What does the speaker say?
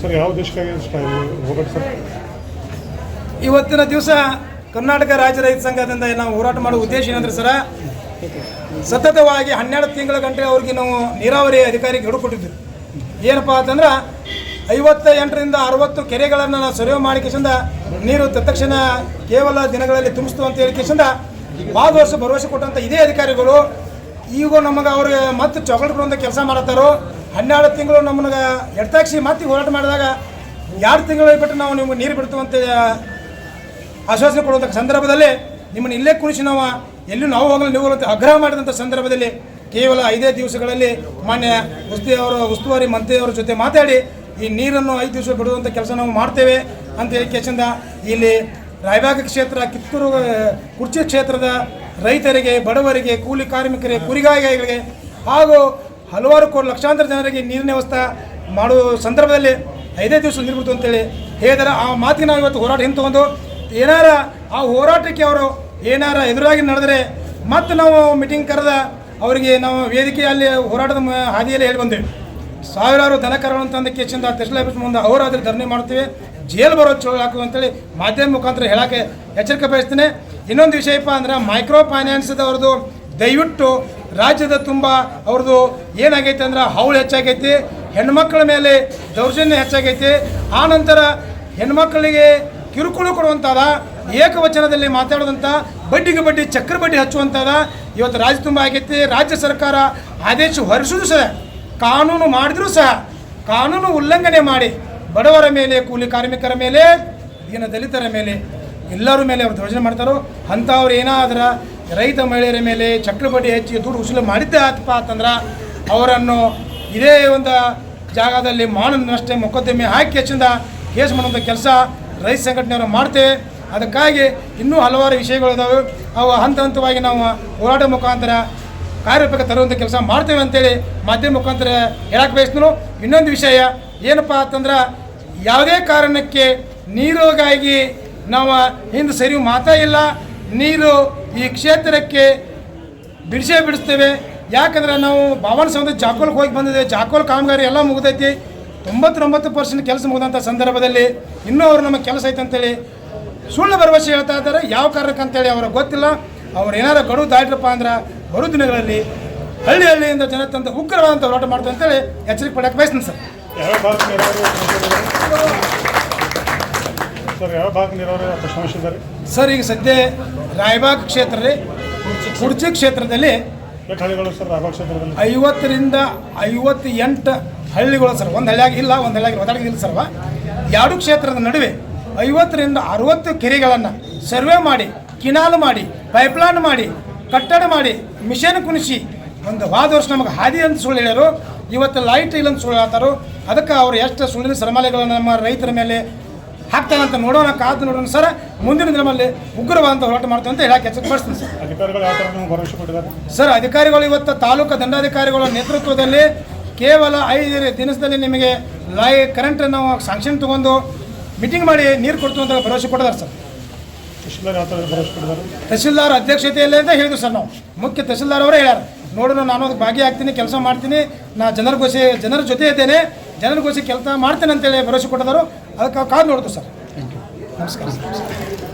Sir, ಯಾವ ದೇಶಕ್ಕಾಗಿ ಇವತ್ತಿನ ದಿವಸ ಕರ್ನಾಟಕ ರಾಜ್ಯ ರೈತ ಸಂಘದಿಂದ ನಾವು ಹೋರಾಟ ಮಾಡುವ ಉದ್ದೇಶ ಏನಂದ್ರೆ ಸರ, ಸತತವಾಗಿ ಹನ್ನೆರಡು ತಿಂಗಳ ಗಂಟೆ ಅವ್ರಿಗೆ ನಾವು ನೀರಾವರಿ ಅಧಿಕಾರಿಗೆ ಹಿಡು ಕೊಟ್ಟಿದ್ವಿ. ಏನಪ್ಪ ಅಂತಂದ್ರೆ ಐವತ್ತ ಎಂಟರಿಂದ ಅರವತ್ತು ಕೆರೆಗಳನ್ನು ನಾವು ಸರ್ವೆ ಮಾಡಿ ಕಿಸಿಂದ ನೀರು ತತ್ಕ್ಷಣ ಕೇವಲ ದಿನಗಳಲ್ಲಿ ತುಂಬಿಸ್ತು ಅಂತ ಹೇಳಿ ಕಿಸಿಂದ ಭಾಳ ವರ್ಷ ಭರವಸೆ ಕೊಟ್ಟಂಥ ಇದೇ ಅಧಿಕಾರಿಗಳು, ಈಗ ನಮಗೆ ಅವ್ರಿಗೆ ಮತ್ತೆ ಕೊಡುವಂಥ ಕೆಲಸ ಮಾಡತ್ತಾರೋ ಹನ್ನೆರಡು ತಿಂಗಳು ನಮ್ಮನ್ನ ಎಡ್ತಾಕ್ಷಿ ಮತ್ತೆ ಹೋರಾಟ ಮಾಡಿದಾಗ ಎರಡು ತಿಂಗಳು ಬಿಟ್ಟು ನಾವು ನಿಮ್ಗೆ ನೀರು ಬಿಡ್ತೀವಂತ ಆಶ್ವಾಸನೆ ಕೊಡುವಂಥ ಸಂದರ್ಭದಲ್ಲಿ ನಿಮ್ಮನ್ನು ಇಲ್ಲೇ ಕುರಿಸಿ ನಾವು, ಎಲ್ಲೂ ನಾವು ಹೋಗಲು ನೀವು ಅಂತ ಆಗ್ರಹ ಮಾಡಿದಂಥ ಸಂದರ್ಭದಲ್ಲಿ ಕೇವಲ ಐದೇ ದಿವಸಗಳಲ್ಲಿ ಮಾನ್ಯ ಉಸ್ತಿ ಅವರ, ಉಸ್ತುವಾರಿ ಮಂತ್ರಿಯವರ ಜೊತೆ ಮಾತಾಡಿ ಈ ನೀರನ್ನು ಐದು ದಿವಸ ಬಿಡುವಂಥ ಕೆಲಸ ನಾವು ಮಾಡ್ತೇವೆ ಅಂತ ಹೇಳಿ ಕೇಸಿಂದ ಇಲ್ಲಿ ರಾಯಬಾಗ ಕ್ಷೇತ್ರ, ಕಿತ್ತೂರು ಕುರ್ಚಿ ಕ್ಷೇತ್ರದ ರೈತರಿಗೆ, ಬಡವರಿಗೆ, ಕೂಲಿ ಕಾರ್ಮಿಕರಿಗೆ, ಕುರಿಗಾಯಿಗಳಿಗೆ ಹಾಗೂ ಹಲವಾರು ಕೋಟಿ ಲಕ್ಷಾಂತರ ಜನರಿಗೆ ನೀರಿನ ವ್ಯವಸ್ಥೆ ಮಾಡುವ ಸಂದರ್ಭದಲ್ಲಿ ಐದೇ ದಿವಸ ನೀರು ಬಿಡ್ತು ಅಂತೇಳಿ ಹೇಳಿದಾರೆ ಆ ಮಾತಿಗೆ ನಾವು ಇವತ್ತು ಹೋರಾಟ ಹಿಂತಗೊಂಡು ಏನಾರ ಆ ಹೋರಾಟಕ್ಕೆ ಅವರು ಏನಾರ ಎದುರಾಗಿ ನಡೆದರೆ ಮತ್ತೆ ನಾವು ಮೀಟಿಂಗ್ ಕರೆದ ಅವರಿಗೆ ನಾವು ವೇದಿಕೆಯಲ್ಲಿ ಹೋರಾಟದ ಹಾದಿಯಲ್ಲಿ ಹೇಳಿ ಬಂದೇವೆ ಸಾವಿರಾರು ದನ ಕರುಗಳಂತಂದ ಕೇಸಿಂದ ತಹಸೀಲ್ ಆಫೀಸ್ ಮುಂದೆ ಅವರಾದ್ರೆ ಧರಣಿ ಮಾಡ್ತೀವಿ. ಜೈಲು ಬರೋ ಚೋಳ ಹಾಕುವ ಅಂತೇಳಿ ಮಾಧ್ಯಮ ಮುಖಾಂತರ ಹೇಳಕ್ಕೆ ಎಚ್ಚರಿಕೆ ಬಯಸ್ತೀನಿ. ಇನ್ನೊಂದು ವಿಷಯಪ್ಪ ಅಂದ್ರೆ ಮೈಕ್ರೋ ಫೈನಾನ್ಸ್ದವ್ರದ್ದು ದಯವಿಟ್ಟು ರಾಜ್ಯದ ತುಂಬ ಅವ್ರದ್ದು ಏನಾಗೈತೆ ಅಂದ್ರೆ ಹೌಳು ಹೆಚ್ಚಾಗೈತಿ, ಹೆಣ್ಮಕ್ಳ ಮೇಲೆ ದೌರ್ಜನ್ಯ ಹೆಚ್ಚಾಗೈತಿ, ಆ ನಂತರ ಹೆಣ್ಮಕ್ಳಿಗೆ ಕಿರುಕುಳ ಕೊಡುವಂಥದ ಏಕವಚನದಲ್ಲಿ ಮಾತಾಡೋದಂಥ ಬಡ್ಡಿಗೆ ಬಡ್ಡಿ, ಚಕ್ರ ಬಡ್ಡಿ ಹಚ್ಚುವಂಥದ ಇವತ್ತು ರಾಜ್ಯ ತುಂಬ ಆಗೈತಿ. ರಾಜ್ಯ ಸರ್ಕಾರ ಆದೇಶ ಹೊರಿಸಿದ್ರು ಸಹ, ಕಾನೂನು ಮಾಡಿದ್ರೂ ಸಹ, ಕಾನೂನು ಉಲ್ಲಂಘನೆ ಮಾಡಿ ಬಡವರ ಮೇಲೆ, ಕೂಲಿ ಕಾರ್ಮಿಕರ ಮೇಲೆ ದೀನ ದಲಿತರ ಮೇಲೆ ಎಲ್ಲರ ಮೇಲೆ ಅವ್ರು ದೌರ್ಜನ್ಯ ಮಾಡ್ತಾರೋ, ಅಂಥವ್ರು ಏನಾದ್ರ ರೈತ ಮಹಿಳೆಯರ ಮೇಲೆ ಚಕ್ರಬಡ್ಡಿ ಹೆಚ್ಚಿ ದುಡ್ಡು ಉಸಿಲು ಮಾಡಿದ್ದೆ ಆತಪ್ಪ ಅಂತಂದ್ರೆ ಅವರನ್ನು ಇದೇ ಒಂದು ಜಾಗದಲ್ಲಿ ಮಾನನಷ್ಟೆ ಮೊಕದ್ದಮೆ ಹಾಕಿ ಹೆಚ್ಚಿಂದ ಕೇಸ್ ಮಾಡುವಂಥ ಕೆಲಸ ರೈತ ಸಂಘಟನೆಯವರು ಮಾಡ್ತೇವೆ ಅದಕ್ಕಾಗಿ ಇನ್ನೂ ಹಲವಾರು ವಿಷಯಗಳಿದಾವೆ ಅವು ಹಂತ ಹಂತವಾಗಿ ನಾವು ಹೋರಾಟ ಮುಖಾಂತರ ಕಾರ್ಯರೂಪಕ್ಕೆ ತರುವಂಥ ಕೆಲಸ ಮಾಡ್ತೇವೆ ಅಂತೇಳಿ ಮಾಧ್ಯಮ ಮುಖಾಂತರ ಹೇಳಕ್ಕೆ ಬಯಸ್ತು ಇನ್ನೊಂದು ವಿಷಯ ಏನಪ್ಪ ಅಂತಂದ್ರೆ ಯಾವುದೇ ಕಾರಣಕ್ಕೆ ನೀರಿಗಾಗಿ ನಾವು ಹಿಂದೆ ಸರಿ ಮಾತಾ ಇಲ್ಲ. ನೀರು ಈ ಕ್ಷೇತ್ರಕ್ಕೆ ಬಿಡಿಸೇ ಬಿಡಿಸ್ತೇವೆ. ಯಾಕಂದ್ರೆ ನಾವು ಭಾವನ ಸಮುದ್ರ ಜಾಕೋಲ್ಗೆ ಹೋಗಿ ಬಂದಿದ್ದೇವೆ ಜಾಕೋಲ್ ಕಾಮಗಾರಿ ಎಲ್ಲ ಮುಗಿದೈತಿ. ತೊಂಬತ್ತೊಂಬತ್ತು ಪರ್ಸೆಂಟ್ ಕೆಲಸ ಮುಗಿದಂಥ ಸಂದರ್ಭದಲ್ಲಿ ಇನ್ನೂ ಅವರು ನಮಗೆ ಕೆಲಸ ಐತೆ ಅಂತೇಳಿ ಸುಳ್ಳು ಭರವಸೆ ಹೇಳ್ತಾ ಇದ್ದಾರೆ. ಯಾವ ಕಾರಣಕ್ಕೆ ಅಂತೇಳಿ ಅವ್ರಿಗೆ ಗೊತ್ತಿಲ್ಲ. ಅವ್ರು ಏನಾರು ಗಡು ದಾಟ್ರಪ್ಪ ಅಂದ್ರೆ ಬರೋ ದಿನಗಳಲ್ಲಿ ಹಳ್ಳಿ ಹಳ್ಳಿಯಿಂದ ಜನ ತಂದು ಉಗ್ರವಾದಂಥ ಹೋರಾಟ ಮಾಡ್ತಾರೆ ಅಂತೇಳಿ ಎಚ್ಚರಿಕೆ ಪಡಕ್ಕೆ ಬಯಸ್ತೀನಿ ಸರ್. ಸರ್ ಸರ್ ಈಗ ಸದ್ಯ ರಾಯಬಾಗ್ ಕ್ಷೇತ್ರದಲ್ಲಿ ಕುರ್ಚಿ ಕ್ಷೇತ್ರದಲ್ಲಿ ಸರ್ ಐವತ್ತರಿಂದ ಐವತ್ತು ಎಂಟು ಹಳ್ಳಿಗಳು ಸರ್ ಒಂದು ಹಳ್ಳಿಯಾಗಿ ಇಲ್ಲ ಒಂದು ಹಳ್ಳಿಯಾಗಿ ಒದಾಡಿಗಿಲ್ಲ ಸರ್ವ. ಎರಡು ಕ್ಷೇತ್ರದ ನಡುವೆ ಐವತ್ತರಿಂದ ಅರವತ್ತು ಕೆರೆಗಳನ್ನು ಸರ್ವೆ ಮಾಡಿ ಕಿನಾಲ್ ಮಾಡಿ ಪೈಪ್ಲೈನ್ ಮಾಡಿ ಕಟ್ಟಡ ಮಾಡಿ ಮಿಷನ್ ಕುಣಿಸಿ ಒಂದು ವಾದ ವರ್ಷ ನಮಗೆ ಹಾದಿ ಅಂತ ಸುಳ್ಳು ಹೇಳ್ಯಾರು. ಇವತ್ತು ಲೈಟ್ ಇಲ್ಲ ಅಂತ ಸುಳ್ಳು ಹೇಳ್ತಾರೋ. ಅದಕ್ಕೆ ಅವರು ಎಷ್ಟು ಸುಳ್ಳಿನ ಸರಮಾಲೆಗಳನ್ನು ನಮ್ಮ ರೈತರ ಮೇಲೆ ಹಾಕ್ತಾರಂತ ನೋಡೋಣ ಕಾದು ನೋಡೋಣ. ಸರ್ ಮುಂದಿನ ದಿನದಲ್ಲಿ ಉಗ್ರವಾದಂಥ ಹೋರಾಟ ಮಾಡ್ತೀವಿ ಅಂತ ಹೇಳಕ್ಕೆ ಎಚ್ಚರಿಕೆ ಸರ್. ಅಧಿಕಾರಿಗಳು ಯಾವ ಥರ ಭರವಸೆ ಕೊಟ್ಟಿದ್ದಾರೆ? ಸರ್ ಅಧಿಕಾರಿಗಳು ಇವತ್ತು ತಾಲೂಕು ದಂಡಾಧಿಕಾರಿಗಳ ನೇತೃತ್ವದಲ್ಲಿ ಕೇವಲ ಐದು ದಿನದಲ್ಲಿ ನಿಮಗೆ ಲೈ ಕರೆಂಟ್ ನಾವು ಸಾಂಕ್ಷನ್ ತಗೊಂಡು ಮೀಟಿಂಗ್ ಮಾಡಿ ನೀರು ಕೊಡ್ತು ಅಂತ ಭರವಸೆ ಕೊಟ್ಟಿದ್ದಾರೆ ಸರ್. ತಹಶೀಲ್ದಾರ್ ಅಧ್ಯಕ್ಷತೆಯಲ್ಲೇ ಅಂತ ಹೇಳಿದ್ರು ಸರ್ ನಾವು. ಮುಖ್ಯ ತಹಶೀಲ್ದಾರ್ ಅವರೇ ಹೇಳ್ಯಾರ. ನೋಡೋಣ ನಾನು ಅದಕ್ಕೆ ಭಾಗಿಯಾಗ್ತೀನಿ ಕೆಲಸ ಮಾಡ್ತೀನಿ. ನಾ ಜನರಿಗೋಸಿ ಜನರ ಜೊತೆ ಇದ್ದೇನೆ. ಜನರ ಗೋಸಿ ಕೆಲಸ ಮಾಡ್ತೇನೆ ಅಂತೇಳಿ ಭರವಸೆ ಕೊಟ್ಟಿದ್ದಾರೆ. ಅದಕ್ಕೆ ಕಾದು ನೋಡ್ತು ಸರ್ ನಮಸ್ಕಾರ ಸರ್